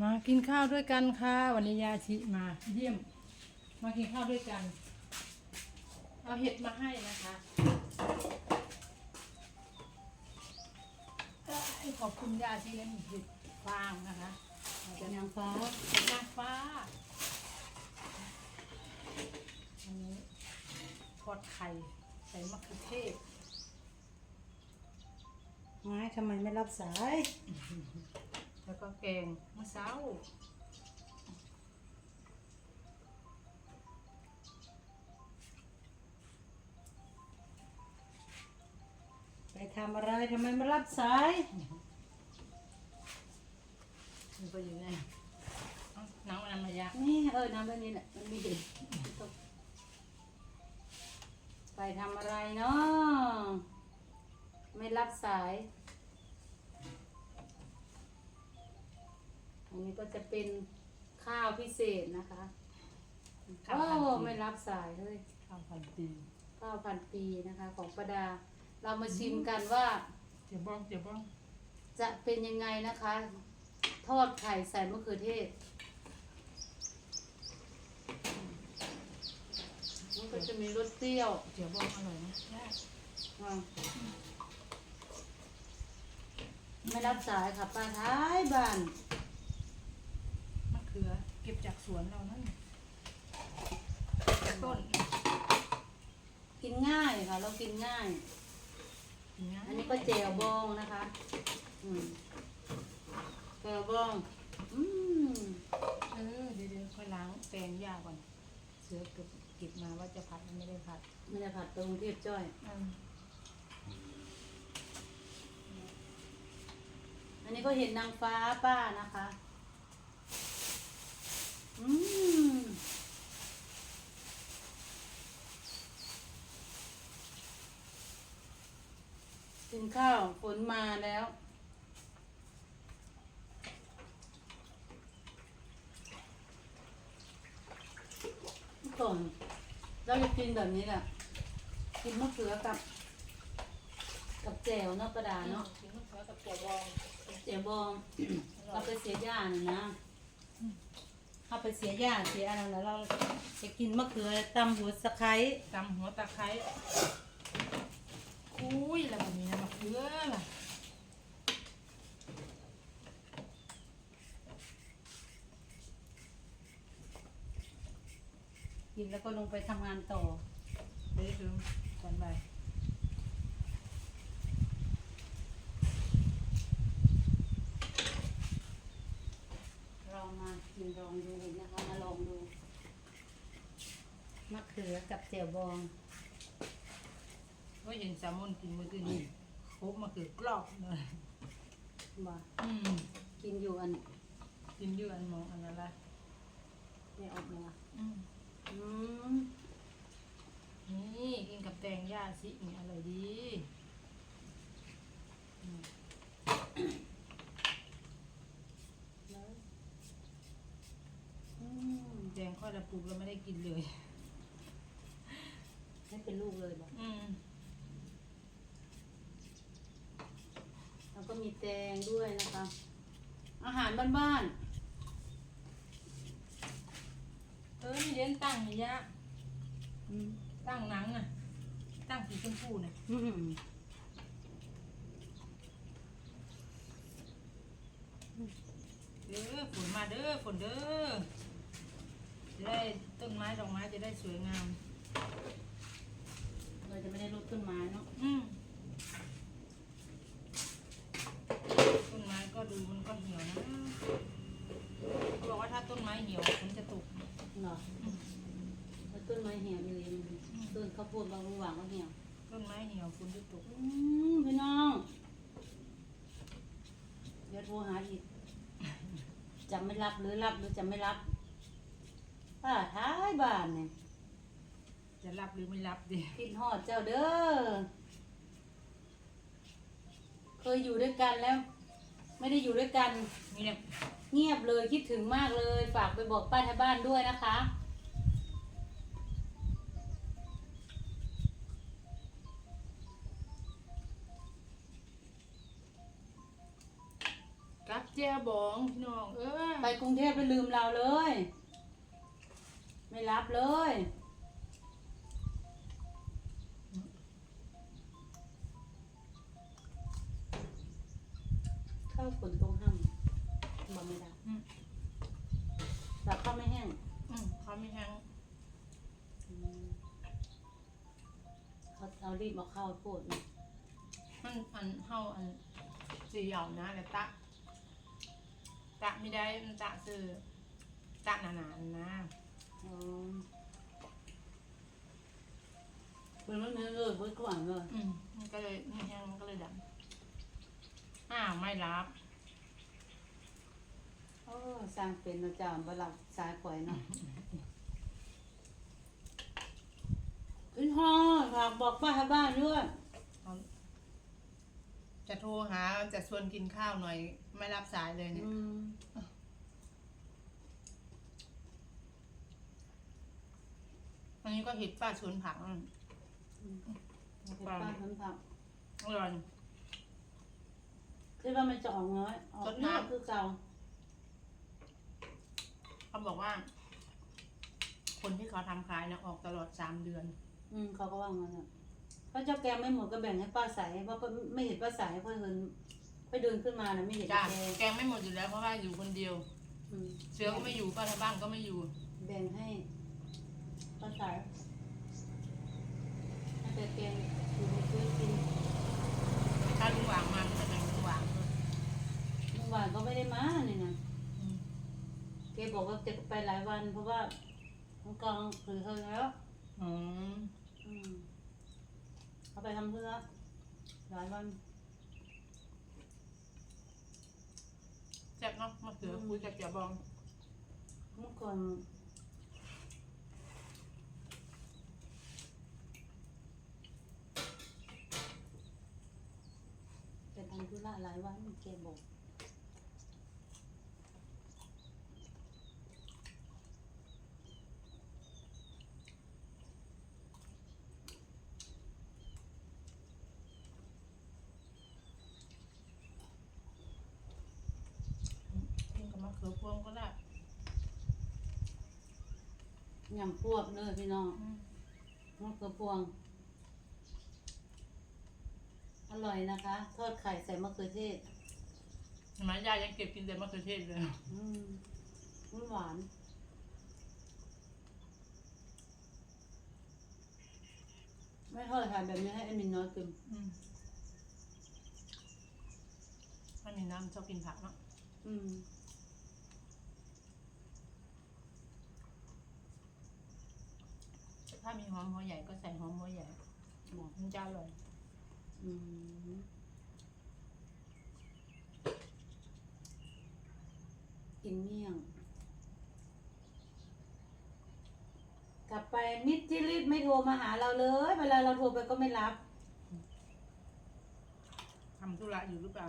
มากินข้าวด้วยกันค่ะ วันนี้ยาชิมาเยี่ยม มากินข้าวด้วยกัน เอาเห็ดมาให้นะคะเอ้ยขอบคุณยาชิและเห็ดฟางนะคะมาจากนางฟ้าเห็ดนางฟ้าอันนี้ทอดไข่ใส่มะเขือเทศไม้ทำไมไม่รับสาย แล้วก็แกงมะเช้าไปทำอะไรทำไมไม่รับสายมันก็อยู่ไงเอ้าน้ำมันมายะนี่เออน้ำแบบนี้แหละมันมีเด็กไปทำอะไรเนาะไม่รับสาย อันนี้ก็จะเป็นข้าวพิเศษนะคะโอ้ไม่รับสายเลย ข้าวพันปีข้าวพันปีนะคะของประดา เรามาชิมกันว่าเจียวบ้องเจียวบ้องจะเป็นยังไงนะคะ ทอดไข่ใส่มะเขือเทศ มันก็จะมีรสเปรี้ยวเจียวบ้องอร่อยนะใช่อะไม่รับสายค่ะป้าท้ายบ้านมะเขือ เก็บจากสวนเรานั่นจากต้นกินง่ายค่ะ เรากินง่ายอย่างเงี้ยอันนี้ก็เจลบองนะคะอืมเจลบอง อืมเออเดี๋ยวเดี๋ยวค่อยล้างแปรงยาก่อนเสือเก็บเก็บมาว่าจะผัดมันไม่ได้ผัดไม่ได้ผัดตรงเทียบจ้อย อืมอันนี้ก็เห็นนางฟ้าป้านะคะ อืมกินข้าวฝนมาแล้ว ก่อนเราจะกินแบบนี้แหละกินมะเขือกับ กับแจ่วเนาะประดาเนาะกินมะเขือกับเจียวบองเจ๊บองเราไปเสียหญ้าน่ะนะ เราไปเสียหญ้าเสียอะไรแล้วเราจะกินมะเขือตำหัวสะไคร้ตำหัวตะไคร้คุยแล้วแบบนี้นะมะเขือล่ะกินแล้วก็ลงไปทำงานต่อเดี๋ยวดูก่อนบ่าย เรามากิน ลองดูนะคะมาลองดูมะเขือกับเจียวบองว่าเห็นแซลมอนกินมื้อคืนนี้โคบมะเขือกรอบเลยบ่อืมกินอยู่อันกินเยอะอันมองอันนั้นละไม่ออกมาอืมอืมนี่กินกับแตงย่าสินี่อร่อยดีอืม แล้วอืม แตงค่อย ละปลูกแล้วไม่ได้กินเลย ให้เป็นลูกเลยบอกอืมแล้วก็มีแตงด้วยนะคะ อาหารบ้านเออมีเลี้ยนตั้งนี่ยะๆอืมตั้งหนังน่ะ ตั้งสีชมพูน่ะอืมเด้อฝนมาเด้อฝนเด้อ จะได้ต้นไม้ดอกไม้จะได้สวยงาม เราจะไม่ได้รดต้นไม้เนาะอืมต้นไม้ก็ดูมันก็เหี่ยวนะเขาบอกว่าถ้าต้นไม้เหี่ยวฝนจะตกเหรอแล้วต้นไม้เหี่ยวอยู่เลยต้นข้าวโพดบางระหว่างก็เหี่ยวต้นไม้เหี่ยวฝนจะตกอืมพี่น้อง เดี๋ยวโทรหาอีกจะไม่รับหรือรับหรือจะไม่รับ ป้าท้ายบ้านเนี่ยจะรับหรือไม่รับดีกินหอดเจ้าเด้อ เคยอยู่ด้วยกันแล้ว ไม่ได้อยู่ด้วยกัน นี่เนี่ยเงียบเลยคิดถึงมากเลย ฝากไปบอกป้าที่บ้านด้วยนะคะกับแจ้บองพี่น้องเอ้ย ไปกรุงเทพไปลืมเราเลย ไม่รับเลยเข้าฝนตรงห้ำบอกไม่ได้อืม แบบข้าวไม่แห้งอืมเขาไม่แห้งอืมเขาเอารีบมาเข้าโพดนะมันอันเข้าอันสีเหยาวนะแต่ตะตะไม่ได้มันตะซื้อตะหนาๆนะ อ๋อเป็นมันไม่เลยเบิดกว่างเลยอืมมันก็เลยไม่แห้งมันก็เลยดำอ้าวไม่รับโอ้สร้างเป็นนะจ๊ะบลักสายข่อยเนาะขึ้นฮอฝากบอกป้าให้บ้านด้วยจะโทรหาจะชวนกินข้าวหน่อย ไม่รับสายเลยเนี่ย อืม วันนี้ก็เห็ดป้าชวนผักอืมให้ป้าทำผักอร่อย คิดว่ามันจะออกน้อยออกรดน้อยน้ำคือเก่าเขาบอกว่า คนที่เขาทำขายนะออกตลอดสามเดือน อืมเขาก็ว่างั้นอะเขาเจ้าแกงไม่หมดก็แบ่งให้ป้าใส่เพราะป้าไม่เห็นป้าใส่เพราะเห็นไปเดินขึ้นมานะไม่เห็นจ้าแกงแกงไม่หมดอยู่แล้วเพราะว่าอยู่คนเดียว อืมเชื้อก็ไม่อยู่ป้าทางบ้านก็ไม่อยู่ แบ่งให้ ป้าใส่ให้แต่แกงอยู่ในพื้นกินถ้าลุงหวางมาก็จะเป็นลุงหวางเมื่อวานก็ไม่ได้มาเนี่ยนะอืมแกบอกว่าจะไปหลายวัน เพราะว่าท้องกองถือเธอแล้ว อืมอืมเขาไปทำเพื่อหลายวัน แซ่บเนาะมะเขือคุยกับเจียวบองเมื่อก่อนไปทำธุระ หลายวันแกบอกกินกับมะเขือพวงก็ได้ยำพวบเลยพี่น้องอืม มะเขือพวง อร่อยนะคะ ทอดไข่ใส่มะเขือเทศเห็นไหมยายยังเก็บกินแต่มะเขือเทศเลยอืมมันหวานไม่ทอดไข่แบบนี้ให้แอดมินน้อยกินอืมถ้ามีน้ำชอบกินผักเนาะอืมถ้ามีหอมหัวใหญ่ก็ใส่หอมหัวใหญ่บอกมันจะอร่อยอืม กินเมี่ยง กลับไปนิดจิริดไม่โทรมาหาเราเลย เวลาเราโทรไปก็ไม่รับ ทำธุระอยู่หรือเปล่า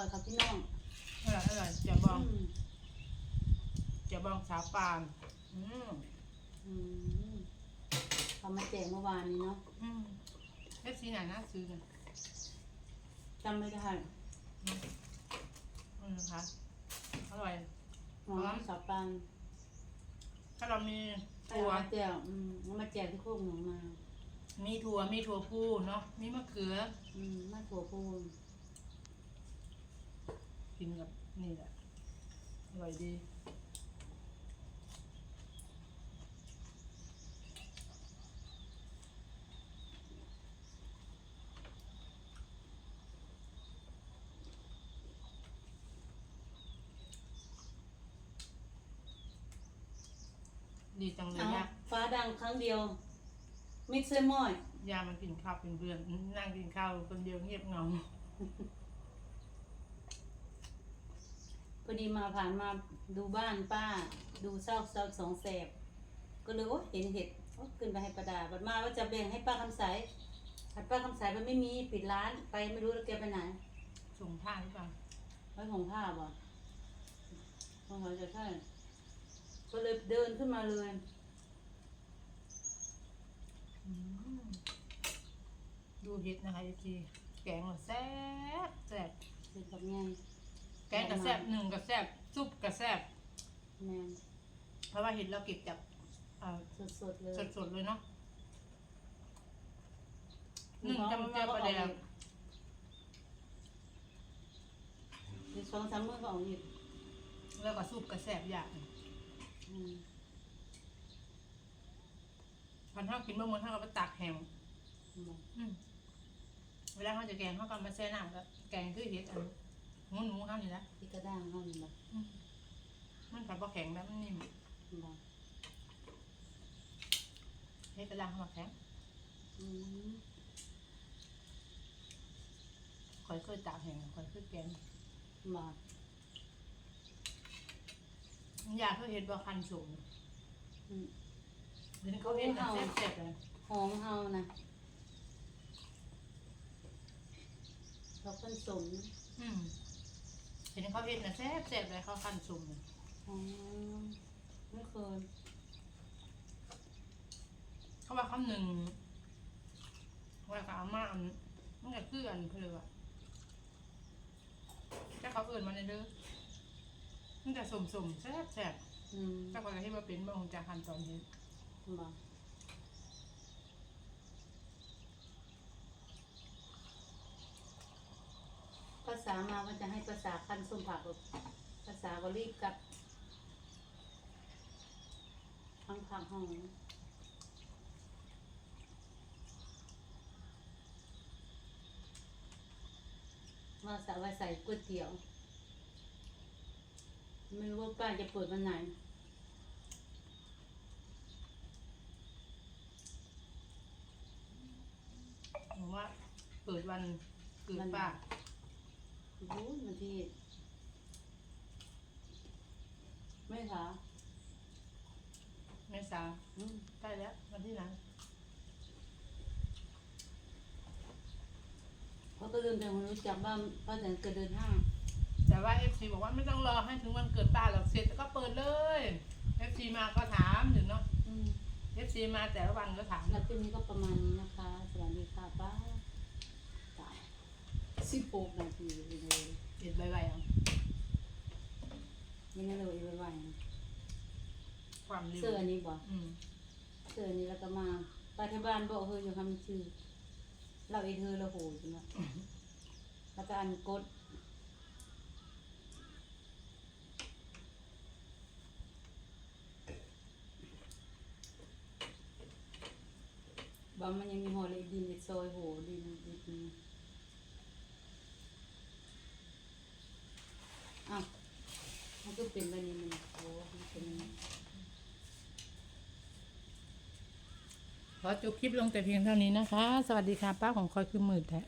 ร่อยครับพี่น้องอร่อยอร่อยเจียวบองอืมเจียวบองสาวปานอืมอืมเขามาแจกเมื่อวานนี้เนาะอืมเอฟซีไหนน่าซื้อกันจำไม่ได้อืมนะคะอร่อย หอมสับปานถ้าเรามีเอาถั่วมาแจกอืมเอามาแจกที่โคกหนองมา มีถั่วมีถั่วพูเนาะมีมะเขือ อืมมาถั่วพูน กินกับนี่แหละ อร่อยดี ดีจังเลยเอายะฟ้าดังครั้งเดียว มิกเซอร์มอย ยามันกินข้าวเป็นเพื่อนนั่งกินข้าวคนเดียวเงียบเหงา พ อดีมาผ่านมาดูบ้านป้า ดูเศร้าเศร้าสองแสบ ก็เลยโอ๊ยเห็นเห็ดโอ๊ยขึ้นไปให้ประดาบัดมาว่าจะแบ่งให้ป้าคำใสแต่ป้าคำใสมันไม่มีปิดร้านไปไม่รู้แล้วแกไปไหนผ้าหรือเปล่าไว้ของผ้าบ่ของเขาจะใช่ก็เลยเดินขึ้นมาเลยอืมดูเห็ดนะคะทีแกงก็แซ่บแซ่บเป็นกับไง แกงกระแซ่บหนึ่งกระแซ่บซุปกระแซ่บแมนเพราะว่าเห็ดเราเก็บจากเอ่อสดๆเลยสดๆเลยเนาะหนึ่งจำเจียวประเดี๋ยวในสองสามมื้อก็ออกอีกแล้วก็ซุปกระแซ่บอย่างอืมพันเท่ากินเมื่อมื้อเท่ากับไปตากแห้งบ่อืมเวลาเขาจะแกงเขาก็มาแช่น้ำก็แกงคือเห็ดอัน หมูหนูเขานี่แหละที่กระด้างเฮานี่บ่อืมมันผัดพอแข็งแบบมันนิ่มบ่เฮ็ดกระลังเขามาแข็งอืมคอยเคยตากแห้งคอยเคยแกงบ่อยากเขาเห็ดบ่คันสูงอืมเดี๋ยวนี้เขาเห็ดกันแซ่บๆเลยหอมเฮานะเราเป็นสมอืม เห็นเขาเห็ดนะแซ่บแซ่บเลยเขาคันสุ่มอ๋อไม่เคยเขาว่าคำหนึ่งว่าเขาเอามาอันมันก็คืออันเพลืออะถ้าเขาเอื่นมาในเด้อมันจะสมสมๆแซ่บแซ่บอืมถ้าคนที่มาเป็นบางจากคันตอนเห็ดบ่ภาามาว่าจะให้ภาษาคันส้มผักภาษาก็รีบกับทั้งผักห้องว่าสาวใส่ก๋วยเตี๋ยว ไม่รู้ว่าป้าจะเปิดวันไหนว่าเปิดวันเกิดป้า โอ้โหมันที่ไม่ถาเมษาอืมใกล้แล้ววันที่ไหนเขาก็เดินไปคนรู้จักบ้านป้าแตนก็เดินห้างแต่ว่าเอฟซีบอกว่าไม่ต้องรอให้ถึงวันเกิดป้าหรอกเสร็จแล้วก็เปิดเลยเอฟซีมาก็ถามถึงเนาะอืมเอฟซีมาแต่ละวันก็ถาม แล้วคืนนี้ก็ประมาณนี้นะคะ สวัสดีค่ะป้าตาย สิบหกนาทีเลยเห็ดใบใบอะยังไงเลยไวๆนะความเร็วเสื้ออันนี้บอกอืมเสื้ออันนี้แล้วก็มาป้าที่บ้านบอกเฮ้ยอยู่คำชื่อ เราเองเธอเราโหใช่ไหมแล้วก็อันกดบางมันยังมีหอเลยดินในซอยโหดินดินนี่อ้าวมันก็เป็นแบบนี้มันโอ้มันเป็นอย่างนี้ ขอ จบคลิปลงแต่เพียงเท่านี้นะคะ สวัสดีค่ะป้าของคอยคือมืดแท้